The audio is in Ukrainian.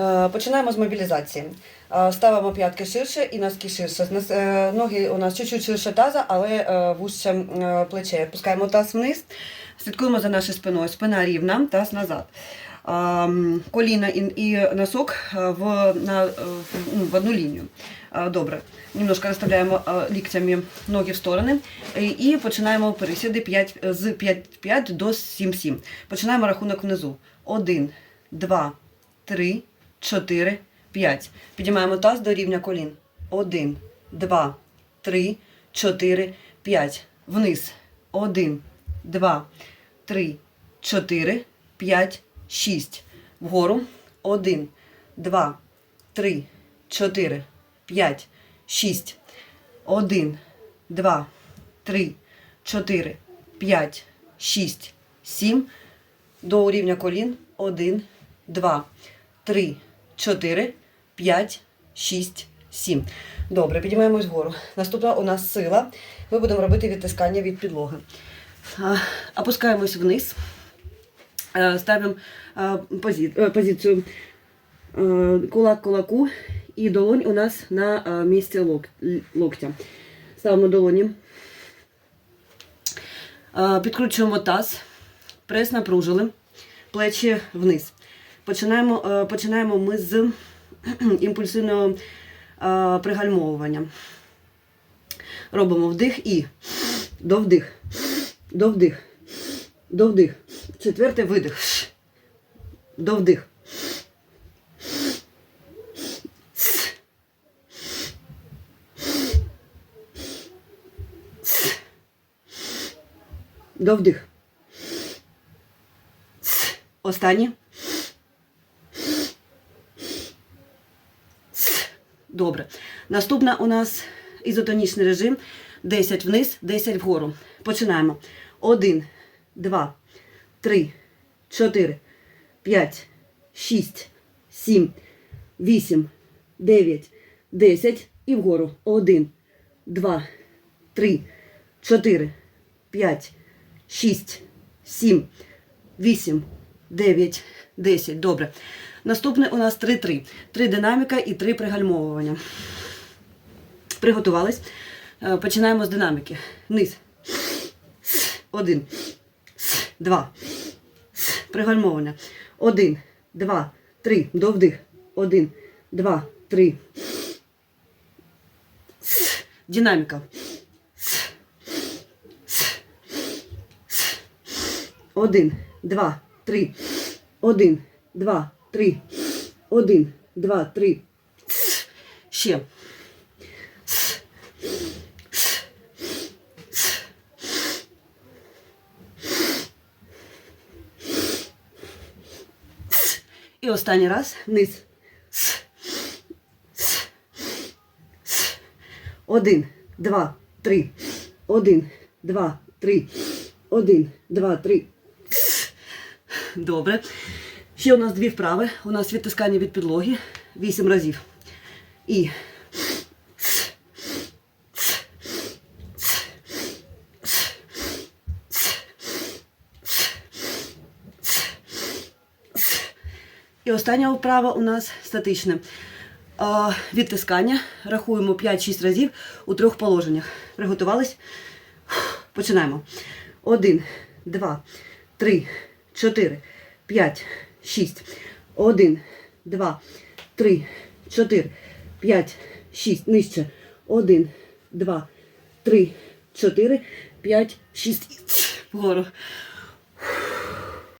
Е, Починаємо з мобілізації. Е, Ставимо п'ятки ширше і носки ширше. Е, Ноги у нас чуть-чуть ширше таза, але вужче плече. Пускаємо таз вниз, слідкуємо за нашою спиною. Спина рівна, таз назад. Коліна і, носок в, на, в, ну, одну лінію. Добре. Немножко розставляємо ліктями ноги в сторони і починаємо пересіди 5, з 5-5 до 7-7. Починаємо рахунок внизу. 1, 2, 3, 4, 5. Підіймаємо таз до рівня колін. 1, 2, 3, 4, 5. Вниз. 1, 2, 3, 4, 5, 6. Вгору. 1, 2, 3, 4, 5, 6. 1, 2, 3, 4, 5, 6, 7. До рівня колін. 1, 2, 3, 4, 5, 6, 7. Добре, підіймаємось вгору. Наступна у нас сила. Ми будемо робити відтискання від підлоги. Опускаємось вниз. Е, Ставимо е, е, позицію кулак кулаку і долонь у нас на місці локтя. Ставимо долоні. Підкручуємо таз, прес напружили, плечі вниз. Починаємо, е, починаємо ми з імпульсивного е, пригальмовування. Робимо вдих і довдих, довдих, довдих. Четвертий видих. Довдих. Довдих. Останнє. Добре. Наступна у нас ізотонічний режим. 10 вниз, 10 вгору. Починаємо. 1, 2, 3, 4, 5, 6, 7, 8, 9, 10 і вгору. 1, 2, 3, 4, 5, 6, 7, 8, 9, 10. Добре. Наступне у нас 3-3. Три динаміка і три пригальмовування. Приготувались. Е, Починаємо з динаміки. Низ. Один. Два. Пригальмовування. Один, два, три. До вдих. Один, два, три. Динаміка. Один, два, три. Один, два, три. Один, два, три. Ще. І останній раз вниз. Один, два, три. Один, два, три. Один, два, три. Добре. Ще у нас дві вправи. У нас відтискання від підлоги. Вісім разів. І. І остання вправа у нас статична. А, відтискання. Рахуємо 5-6 разів у трьох положеннях. Приготувались? Починаємо. Один, два, три, чотири, п'ять, шість. Один, два, три, чотири, п'ять, шість. Нижче. Один, два, три, чотири, п'ять, шість. Вгору.